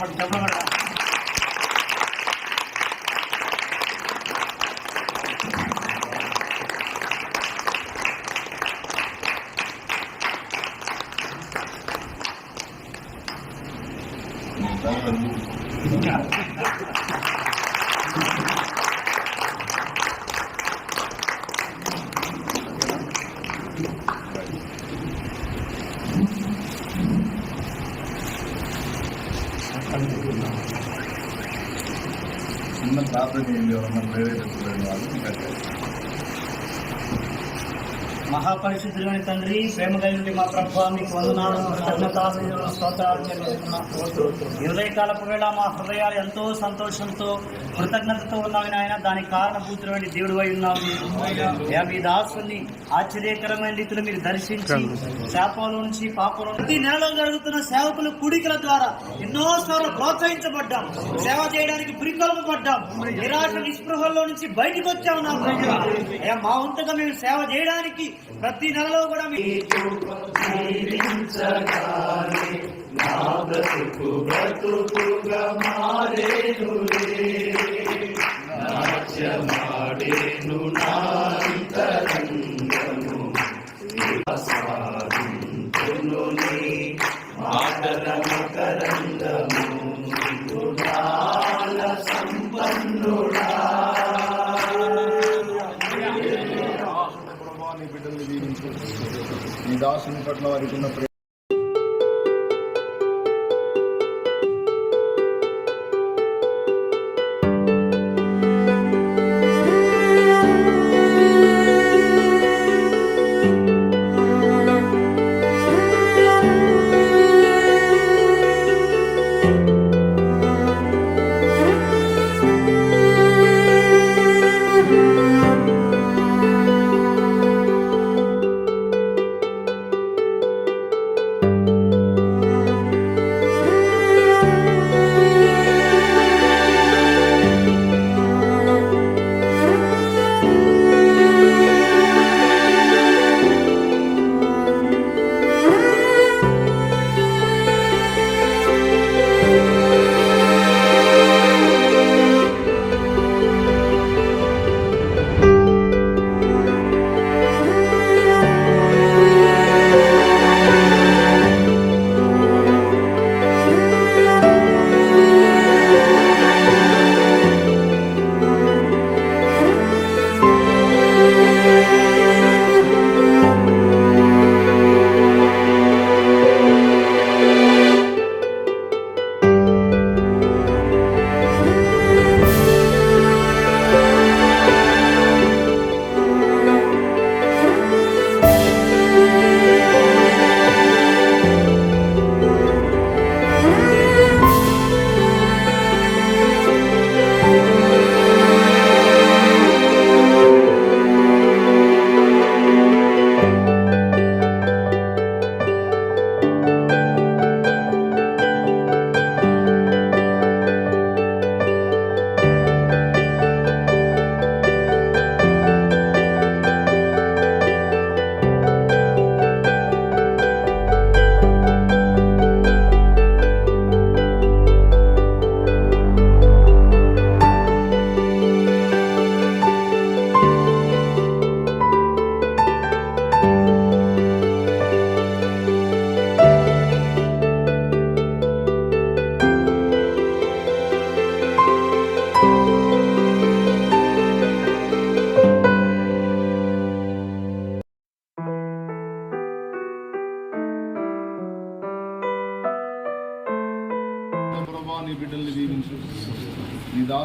pode. Thank you. ప్రార్థన చేయండి ఎవరన్నా వేరే చెప్తున్నారు వాళ్ళు ఇంకా మహాపరిశుద్ధులని తండ్రి ప్రేమ కలిగి మా ప్రభావ వందనాలను వందనాలు స్తోత్రాలు వేళ మా హృదయాలు ఎంతో సంతోషంతో కృతజ్ఞతతో ఉన్నామని ఆయన దానికి కారణభూతులైన దేవుడు అయి ఉన్నాము. మీ దాసుని ఆశ్చర్యకరమైన రీతిలో మీరు దర్శించి శాపంలో నుంచి పాపంలో ప్రతి నెలలో జరుగుతున్న సేవకుల కూడికల ద్వారా ఎన్నో సార్లు ప్రోత్సహించబడ్డాం. సేవ చేయడానికి పురికొల్పబడ్డాం. నిరాశ నిస్పృహల్లో నుంచి బయటకు వచ్చాము నా మా వంతుగా మేము సేవ చేయడానికి ప్రతి నెలలో కూడా మీ ప్రభావ బిడ్డల్ని దీవించు నీ దాసుని పట్ల వారికి ఉన్న ప్రేమ ప్రభావ నీ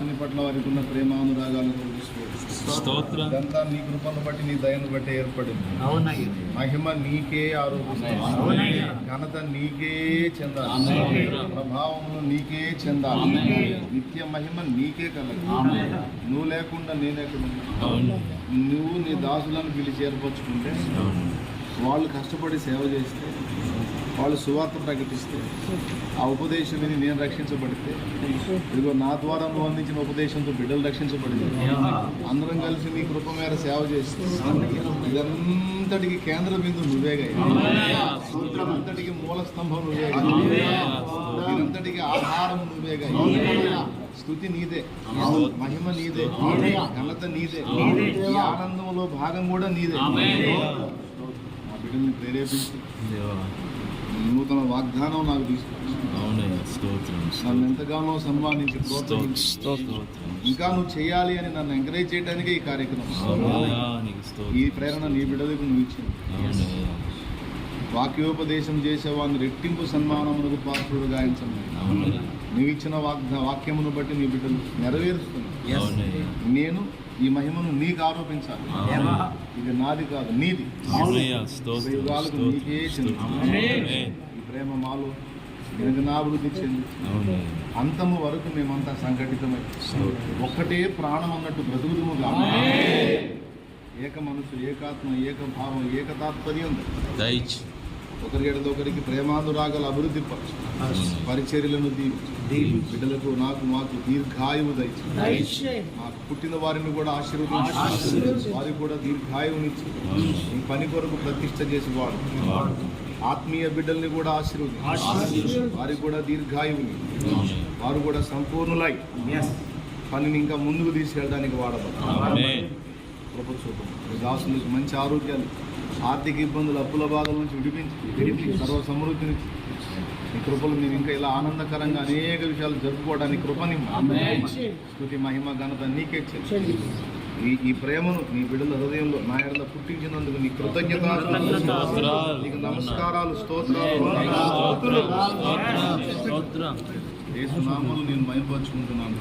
బిడ్డల్ని దీవించు నీ దాసుని పట్ల వారికి ఉన్న ప్రేమానురాగాలను స్తోత్రం. ఇదంతా నీ కృపను బట్టి నీ దయను బట్టి ఏర్పడింది. మహిమ నీకే ఆరోపిస్తుంది. ఘనత నీకే చెందాలి. ఆమేన్. ప్రభావమును నీకే చెందాలి. ఆమేన్. నిత్య మహిమ నీకే కలగాలి ఆమేన్. నువ్వు లేకుండా నేనెక్కడున్నా అవును నువ్వు నీ దాసులను పిలిచి ఏర్పరచుకుంటే వాళ్ళు కష్టపడి సేవ చేస్తే వాళ్ళు సువార్త ప్రకటిస్తే ఆ ఉపదేశం విని నేను రక్షించబడితే ఇదిగో నా ద్వారా నువ్వు అందించిన ఉపదేశంతో బిడ్డలు రక్షించబడింది. అందరం కలిసి నీ కృప మేర సేవ చేస్తే ఇదంతటికి కేంద్ర బిందు నువ్వేగా అంతటికి మూల స్తంభం నువ్వేగా ఇదంతటికి ఆహారం నువ్వేగా స్థుతి నీదే. మహిమ నీదే. ఘనత నీదే. ఆనందంలో భాగం కూడా నీదే. నా బిడ్డల్ని ప్రేరేపించి. నూతన వాగ్దానం నాకు నన్ను ఎంతగానో సన్మానించి ఇంకా నువ్వు చేయాలి అని నన్ను ఎంకరేజ్ చేయడానికే ఈ కార్యక్రమం. ఈ ప్రేరణ నీ బిడ్డలకు నువ్వు ఇచ్చింది వాక్యోపదేశం చేసేవాడిని రెట్టింపు సన్మానమునకు పాత్రుడు గాయించండి నువ్వు ఇచ్చిన వాగ్దా వాక్యమును బట్టి నీ బిడ్డలు నెరవేరుస్తున్నాను అవునయ్యా నేను ఈ మహిమను నీకు ఆరోపించాలి. ఇది నాది కాదు నీది. యుగాలకు నీకే. ఈ ప్రేమ మాలో దినదినాభివృద్ధి చెంది. అంతము వరకు మేమంతా సంఘటితమై ఒక్కటే ప్రాణం అన్నట్టు బ్రతుకుదుముగా ఏక మనసు ఏకాత్మ ఏక భావం ఏక తాత్పర్యం. దయచి ఒకరి ఎడద ఒకరికి ప్రేమానురాగాలు అభివృద్ధి పరచు పరిచర్యలను దీవి. బిడ్డలకు నాకు మాకు దీర్ఘాయువు దయచి మాకు పుట్టిన వారిని కూడా ఆశీర్వదించి. వారికి కూడా దీర్ఘాయువునిచ్చి. ఈ పని కొరకు ప్రతిష్ట చేసి వాడు. ఆత్మీయ బిడ్డల్ని కూడా ఆశీర్వదించి. వారికి కూడా దీర్ఘాయువుని. వారు కూడా సంపూర్ణులై. పనిని ఇంకా ముందుకు తీసుకెళ్ళడానికి వాడబడతారు. ఆమేన్ కృప చూపం ఈ దాసులకు మంచి ఆరోగ్యాలు ఆర్థిక ఇబ్బందులు అప్పుల బాధల నుంచి విడిపించి విడిపించి సర్వ సమృద్ధినిచ్చి ఈ కృపలు మేము ఇంకా ఇలా ఆనందకరంగా అనేక విషయాలు జరుపుకోవడానికి కృపని స్థుతి మహిమ ఘనత నీకే. ఈ ఈ ప్రేమను నీ బిడ్డల హృదయంలో నా ఎడల పుట్టించినందుకు నీ కృతజ్ఞత. నీకు నమస్కారాలు స్తోత్రాలు నామములు నేను మయపరుచుకుంటున్నాను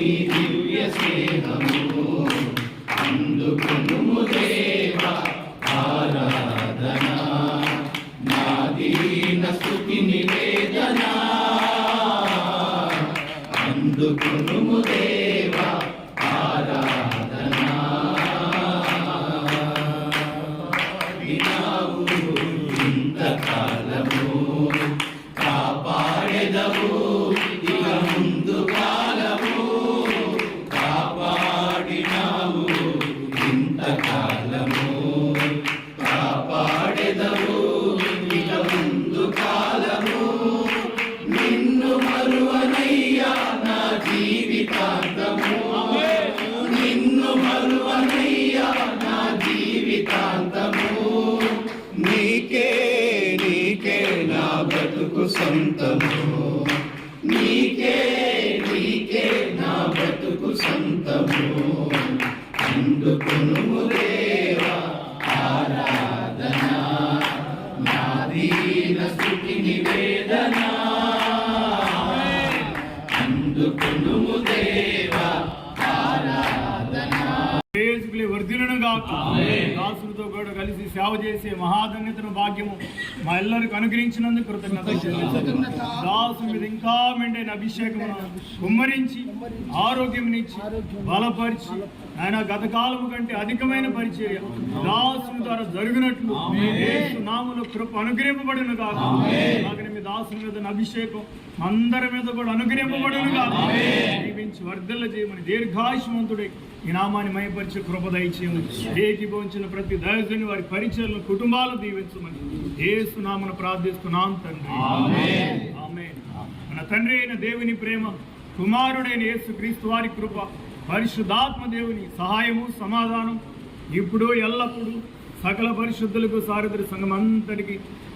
Happy Amén. దాసులతో కూడా కలిసి సేవ చేసే మహాధన్యతను భాగ్యము మా ఎల్లరికి అనుగ్రహించినందుకు కృతజ్ఞత దాసు మీద ఇంకా మెండైన అభిషేకమును కుమ్మరించి ఆరోగ్యమునిచ్చి బలపరిచి ఆయన గత కాలము కంటే అధికమైన పరిచర్య దాసుని ద్వారా జరిగినట్లు యేసు నామములో కృప అనుగ్రహింపబడిన కాక మీ దాసుని మీద అభిషేకం అందరి మీద కూడా అనుగ్రహింపబడును కాదు దీవించి వర్ధల్ల చేయమని దీర్ఘాయుష్మంతుడై ఈ నామాన్ని మయపరిచే కృప దయచేయమని ఏకీభవించిన ప్రతి దయజుని వారి పరిచయలను కుటుంబాలు దీవించమని ఏసునామను ప్రార్థిస్తున్నాం తండ్రి. ఆమేన్. మన తండ్రి అయిన దేవుని ప్రేమ కుమారుడైన యేసు క్రీస్తు వారి కృప పరిశుద్ధాత్మ దేవుని సహాయము సమాధానం ఇప్పుడు ఎల్లప్పుడూ సకల పరిశుద్ధులకు సారథుల సంఘం అంతటికి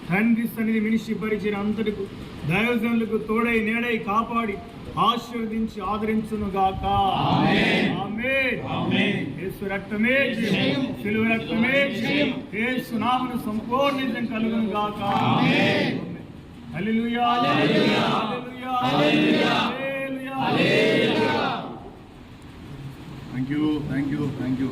తండ్రి సన్నిధి మినిషి పరిచయం అంతటికు దైవజనులకు తోడై నేడై కాపాడి ఆశీర్వదించి ఆదరించును గాక ఆమేన్. యేసు రక్తమే. సిలువ రక్తమే. జయం. యేసు నామను సంపూర్ణ కలుగును గాక hallelujah. Hallelujah. Hallelujah. Hallelujah. Thank you thank you thank you